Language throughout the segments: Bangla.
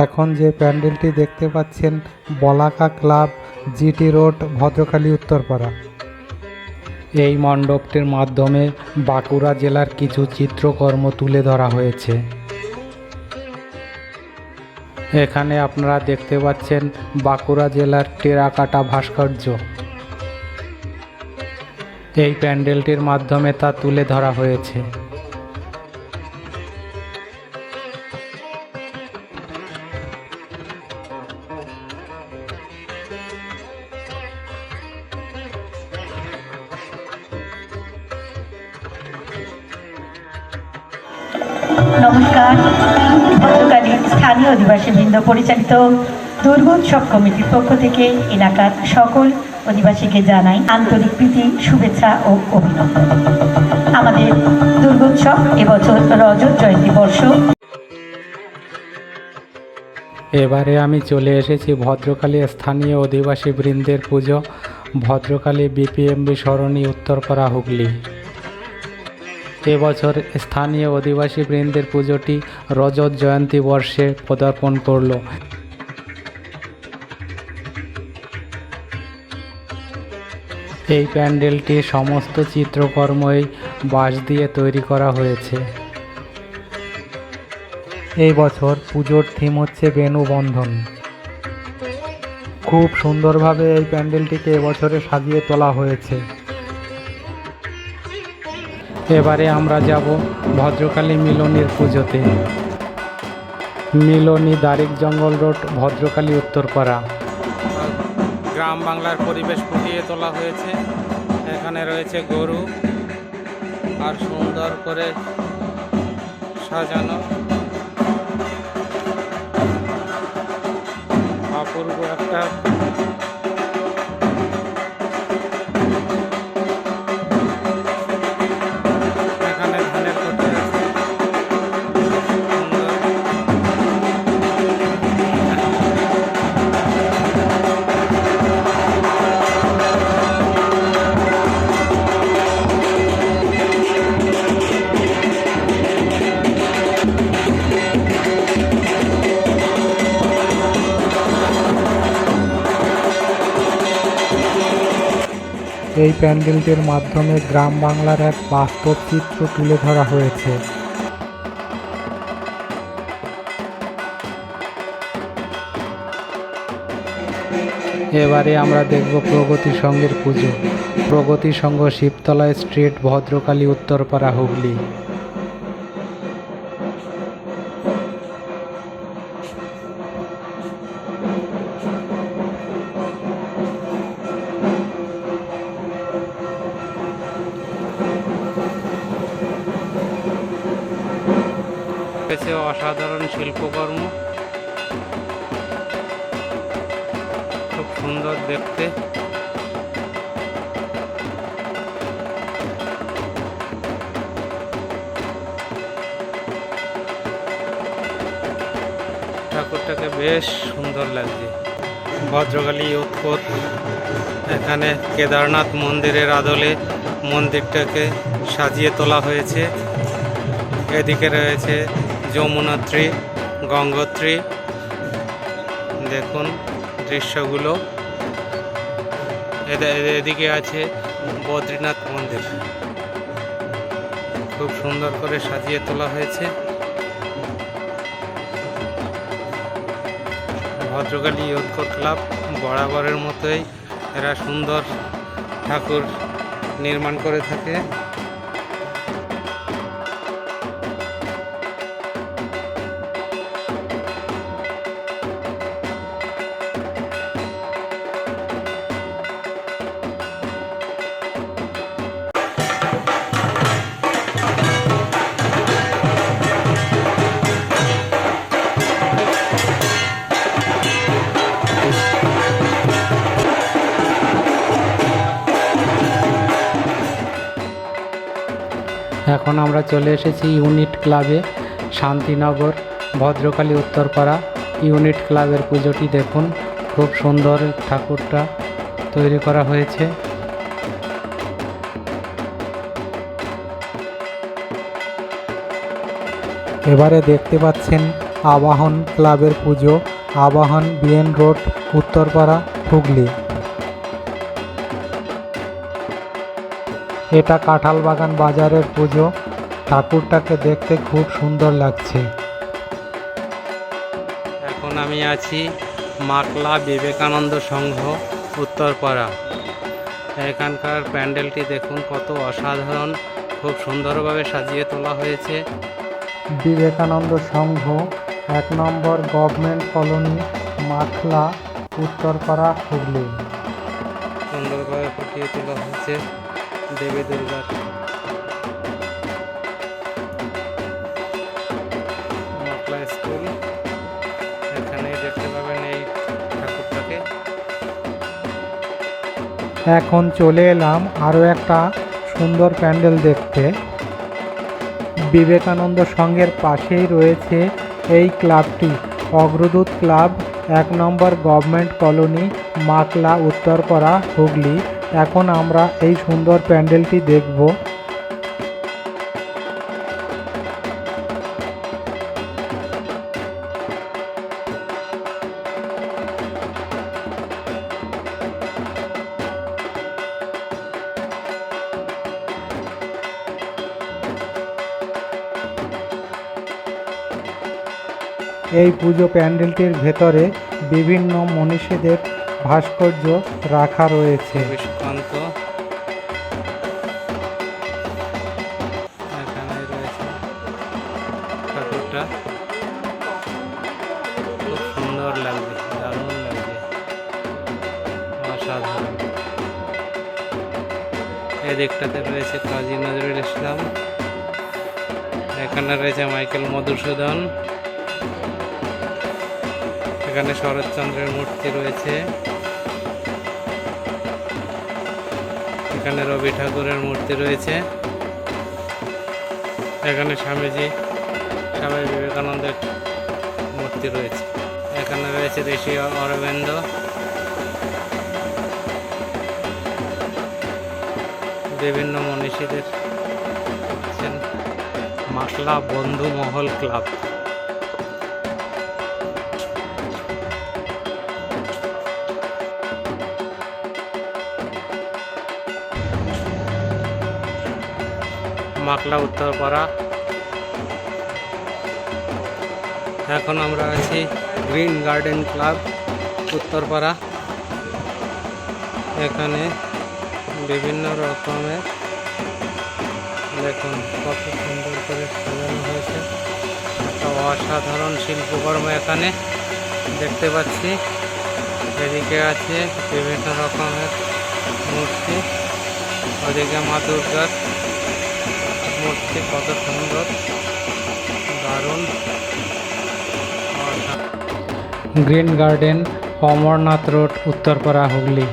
এখন যে প্যান্ডেলটি দেখতে পাচ্ছেন, Balaka club, GT road Bhadrakali Uttarpara. এই মণ্ডপটির মাধ্যমে বাঁকুড়া জেলার কিছু চিত্রকর্ম তুলে ধরা হয়েছে। এখানে আপনারা দেখতে পাচ্ছেন বাঁকুড়া জেলার টেরাকাটা ভাস্কর্য। এই প্যান্ডেলটির মাধ্যমে তা তুলে ধরা হয়েছে। নমস্কার। গতকালই স্থানীয় অধিবাসীবৃন্দ, পরিচালিত দুর্গোৎসব কমিটির পক্ষ থেকে এলাকার সকল অধিবাসীকে জানাই আন্তরিক প্রীতি, শুভেচ্ছা ও অভিনন্দন। আমাদের দুর্গোৎসব এবছর রজত জয়ন্তী বর্ষ। এবারে আমি চলে এসেছি ভদ্রকালী স্থানীয় অধিবাসী বৃন্দের পুজো। ভদ্রকালী বিপিএমবি সরণি উত্তরপাড়া হুগলি। এবছর স্থানীয় অধিবাসী বৃন্দের পুজোটি রজত জয়ন্তী বর্ষে পদার্পণ করল। এই প্যান্ডেলটি সমস্ত চিত্রকর্মই বাঁশ দিয়ে তৈরি করা হয়েছে। এই বছর পুজোর থিম হচ্ছে বেণুবন্ধন খুব সুন্দরভাবে এই প্যান্ডেলটিকে এবছরে সাজিয়ে তোলা হয়েছে। এবারে আমরা যাব ভদ্রকালী মিলনীর পুজোতে। মিলনী দারিক জঙ্গল রোড, ভদ্রকালী উত্তরপাড়া গ্রাম বাংলার পরিবেশ ফুটিয়ে তোলা হয়েছে। এখানে রয়েছে গরু আর সুন্দর করে সাজানো। অপূর্ব একটা এই প্যান্ডেলটির মাধ্যমে গ্রাম বাংলার এক বাস্তব চিত্র তুলে ধরা হয়েছে। এবারে আমরা দেখব প্রগতি সংঘের পুজো। প্রগতি সঙ্গ শিবতলা স্ট্রিট ভদ্রকালী উত্তরপাড়া হুগলি। সুন্দর দেখতে। ঠাকুরটাকে বেশ সুন্দর লাগছে। ভদ্রকালী উৎপত, এখানে কেদারনাথ মন্দিরের আদলে মন্দিরটাকে সাজিয়ে তোলা হয়েছে। এদিকে রয়েছে যমুনাত্রী, গঙ্গোত্রী। দেখুন দৃশ্যগুলো। এদিকে আছে বদ্রীনাথ মন্দির। খুব সুন্দর করে সাজিয়ে তোলা হয়েছে। ভদ্রকালী ঐক্য ক্লাব বরাবরের মতোই এরা সুন্দর ঠাকুর নির্মাণ করে থাকে। এখন আমরা চলে এসেছি ইউনিট ক্লাবে, শান্তিনগর, ভদ্রকালী উত্তরপাড়া। ইউনিট ক্লাবের পুজোটি দেখুন, খুব সুন্দর ঠাকুরটা তৈরি করা হয়েছে। এবারে দেখতে পাচ্ছেন আবাহন ক্লাবের পুজো, আবাহন বিএন রোড, উত্তরপাড়া, হুগলি। এটা কাঁঠালবাগান বাজারের পুজো। ঠাকুরটাকে দেখতে খুব সুন্দর লাগছে। এখন আমি আছি মাকলা বিবেকানন্দ সংঘ উত্তরপাড়া। এখানকার প্যান্ডেলটি দেখুন কত অসাধারণ খুব সুন্দরভাবে সাজিয়ে তোলা হয়েছে। বিবেকানন্দ সংঘ এক নম্বর গভর্নমেন্ট কলোনি মাখলা উত্তরপাড়া হুগলি। সুন্দরভাবে ফুটিয়ে তোলা হয়েছে। দেবী দুর্গার এখন চলে এলাম আরও একটা সুন্দর প্যান্ডেল দেখতে। বিবেকানন্দ সংঘের পাশেই রয়েছে এই ক্লাবটি। অগ্রদূত ক্লাব, এক নম্বর গভর্নমেন্ট কলোনি, মাকলা, উত্তরপাড়া, হুগলি। এখন আমরা এই সুন্দর প্যান্ডেলটি দেখব। এই পুজো প্যান্ডেলটির ভেতরে বিভিন্ন মনীষীদের ভাস্কর্য রাখা রয়েছে। খুব সুন্দর লাগবে। অসাধারণ। এদিকটাতে রয়েছে কাজী নজরুল ইসলাম। এখানে রয়েছে মাইকেল মধুসূদন। এখানে শরৎচন্দ্রের মূর্তি রয়েছে। এখানে রবি ঠাকুরের মূর্তি রয়েছে। এখানে স্বামীজি, স্বামী বিবেকানন্দের মূর্তি রয়েছে। এখানে রয়েছে ঋষি অরবিন্দ। বিভিন্ন মনীষীদের মাকলা বন্ধু মহল ক্লাব। মাকলা উত্তরপাড়া এখন আমরা আছি গ্রিন গার্ডেন ক্লাব উত্তরপাড়া এখানে বিভিন্ন রকমের দেখুন কত সুন্দর করে সাজানো হয়েছে। অসাধারণ শিল্পকর্ম এখানে দেখতে পাচ্ছি। এদিকে আছে বিভিন্ন রকমের মূর্তি, ওদিকে মা দুর্গার মূর্তি কত সুন্দর, দারুণ। Green garden, Amarnath road, Uttarpara, Hooghly.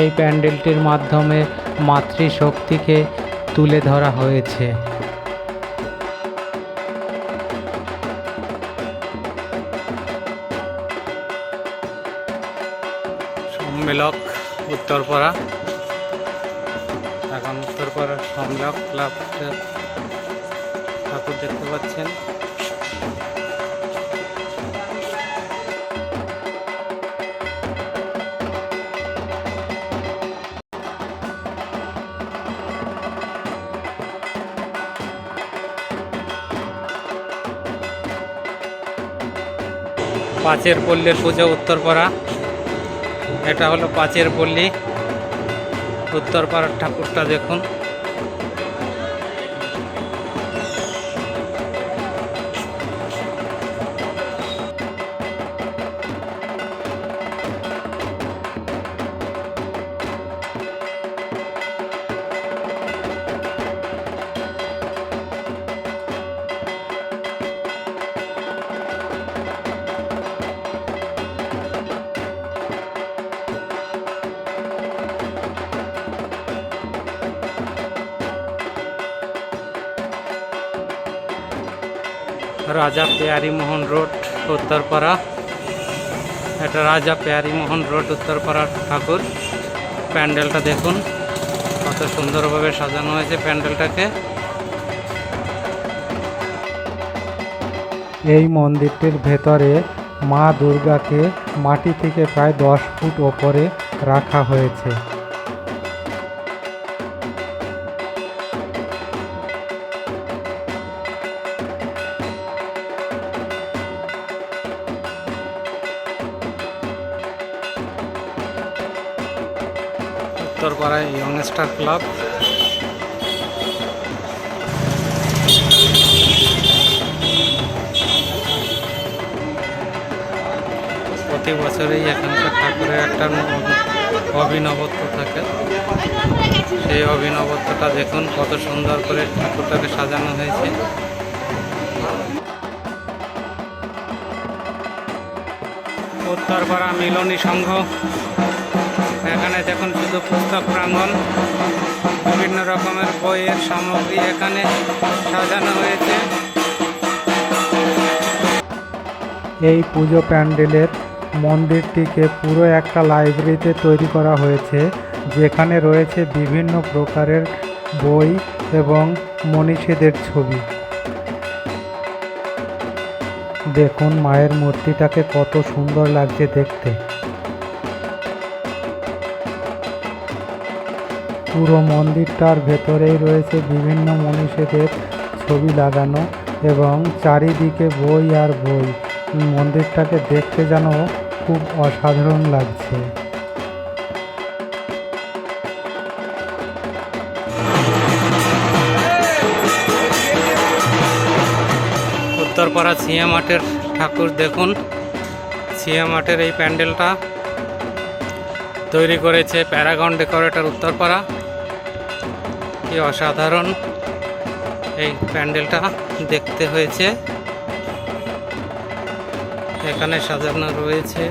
এই প্যান্ডেলটির মাধ্যমে মাতৃশক্তিকে তুলে ধরা হয়েছে। ঠাকুর দেখতে পাচ্ছেন। পাঁচের পল্লীর পুজো উত্তরপাড়া। এটা হলো পাঁচের পল্লী। উত্তরপাড়ার ঠাকুরটা দেখুন। রাজা পেয়ারি মোহন রোড, উত্তরপাড়া। এটা রাজা পেয়ারি মোহন রোড, উত্তরপাড়া ঠাকুর। প্যান্ডেলটা দেখুন, কত সুন্দরভাবে সাজানো হয়েছে প্যান্ডেলটাকে। এই মন্দিরটির ভেতরে মা দুর্গাকে মাটি থেকে প্রায় দশ ফুট ওপরে রাখা হয়েছে। উত্তরপাড়ায় ইয়ংস্টার ক্লাব প্রতি বছরই এখানকার ঠাকুরের একটা অভিনবত্ব থাকে। সেই অভিনবত্বটা দেখুন, কত সুন্দর করে ঠাকুরটাকে সাজানো হয়েছে। উত্তরপাড়া মিলনী সংঘ। এখানে দেখুন শুধু পুস্তক প্রাঙ্গণ, বিভিন্ন রকমের বইয়ের সামগ্রী এখানে সাজানো হয়েছে। এই পুজো প্যান্ডেলের মন্দিরটিকে পুরো একটা লাইব্রেরিতে তৈরি করা হয়েছে, যেখানে রয়েছে বিভিন্ন প্রকারের বই এবং মনীষীদের ছবি। দেখুন মায়ের মূর্তিটাকে কত সুন্দর লাগছে দেখতে। পুরো মন্দিরটার ভেতরেই রয়েছে বিভিন্ন মনীষীদের ছবি লাগানো এবং চারিদিকে বই আর বই। মন্দিরটাকে দেখতে যেন খুব অসাধারণ লাগছে। উত্তরপাড়া সিএ মাঠের ঠাকুর দেখুন। সিএ মাঠের এই প্যান্ডেলটা তৈরি করেছে প্যারাগন ডেকোরেটর উত্তরপাড়া। কি অসাধারণ। এই প্যান্ডেলটা দেখতে হয়েছে। এখানে সাজানো রয়েছে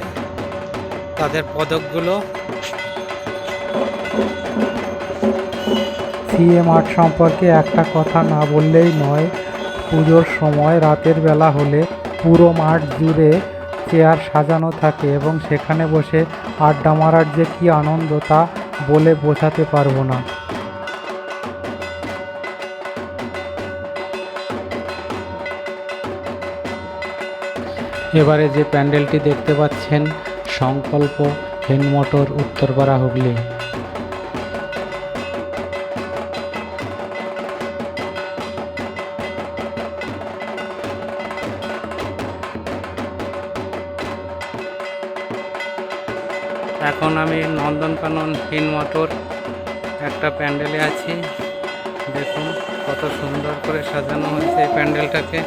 তাদের পদকগুলো। সিএ মাঠ সম্পর্কে একটা কথা না বললেই নয়, পুজোর সময় রাতের বেলা হলে পুরো মাঠ জুড়ে চেয়ার সাজানো থাকে এবং সেখানে বসে আড্ডা মারার যে কি আনন্দ তা বলে বোঝাতে পারব না। এবারে যে প্যান্ডেলটি দেখতে পাচ্ছেন, সংকল্প হেনমোটর উত্তরপাড়া হুগলি। এখন আমি নন্দনকানন হিন মোটর একটা প্যান্ডেলে আছি। দেখুন, কত সুন্দর করে সাজানো হয়েছে এই প্যান্ডেলটাকে।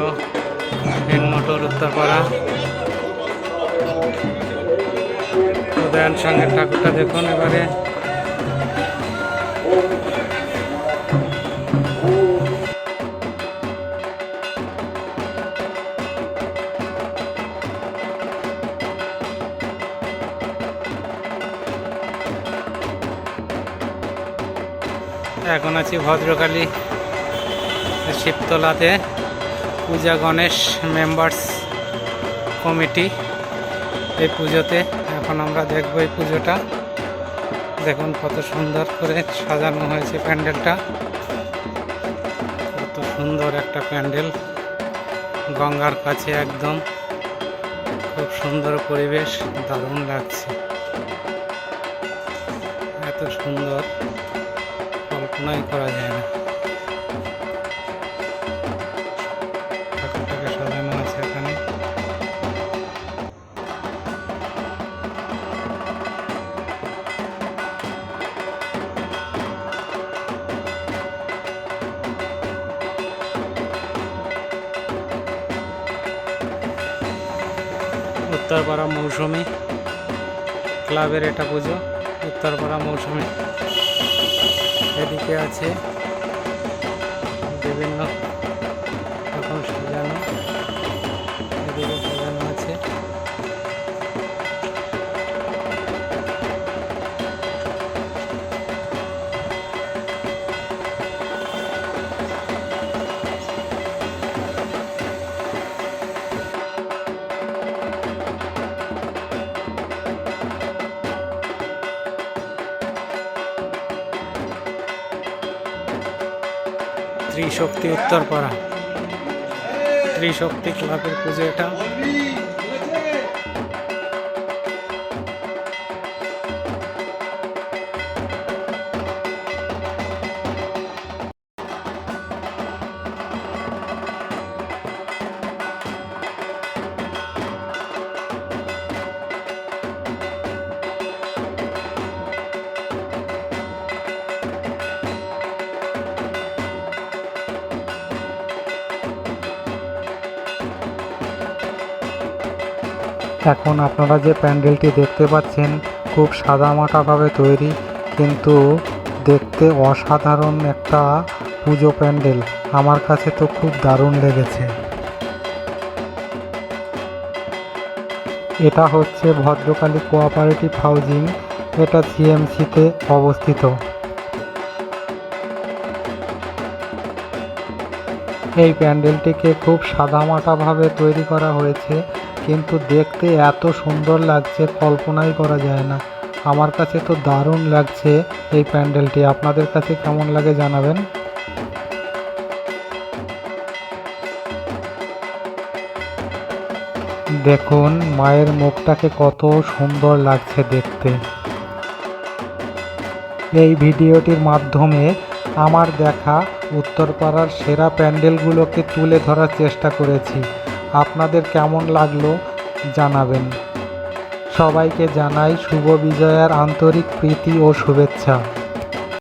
সংঘ হেন মোটর উত্তরপাড়া উদয়ন সংঘের ঠাকুরটা দেখুন এবারে। এখন আছি ভদ্রকালী শিবতলাতে। পূজা গণেশ মেম্বার্স কমিটি এই পুজোতে এখন আমরা দেখব এই পুজোটা। দেখুন কত সুন্দর করে সাজানো হয়েছে প্যান্ডেলটা। কত সুন্দর একটা প্যান্ডেল। গঙ্গার কাছে একদম খুব সুন্দর পরিবেশ, দারুণ লাগছে। এত সুন্দর, কল্পনাই করা যায় না। উত্তরপাড়া মৌসুমি ক্লাবের এটা পুজো উত্তরপাড়া মৌসুমি। এদিকে আছে বিভিন্ন ত্রিশক্তি উত্তরপাড়া ত্রিশক্তি ক্লাবের পুজো এটা এখন আপনারা যে প্যান্ডেলটি দেখতে পাচ্ছেন, খুব সাদামাটাভাবে তৈরি, কিন্তু দেখতে অসাধারণ একটা পুজো প্যান্ডেল। আমার কাছে তো খুব দারুণ লেগেছে। এটা হচ্ছে ভদ্রকালী কোঅপারেটিভ হাউজিং, এটা সিএমসিতে অবস্থিত। এই প্যান্ডেলটিকে খুব সাদামাটাভাবে তৈরি করা হয়েছে। কিন্তু দেখতে এত সুন্দর লাগছে, কল্পনাই করা যায় না। আমার কাছে তো দারুণ লাগছে এই প্যান্ডেলটি। আপনাদের কাছে কেমন লাগে জানাবেন? দেখুন, মায়ের মুখটাকে কত সুন্দর লাগছে দেখতে। এই ভিডিওটির মাধ্যমে আমার দেখা উত্তরপাড়ার সেরা প্যান্ডেলগুলোকে তুলে ধরার চেষ্টা করেছি। আপনাদের কেমন লাগল? জানাবেন। সবাইকে জানাই শুভ বিজয়ার আন্তরিক প্রীতি ও শুভেচ্ছা।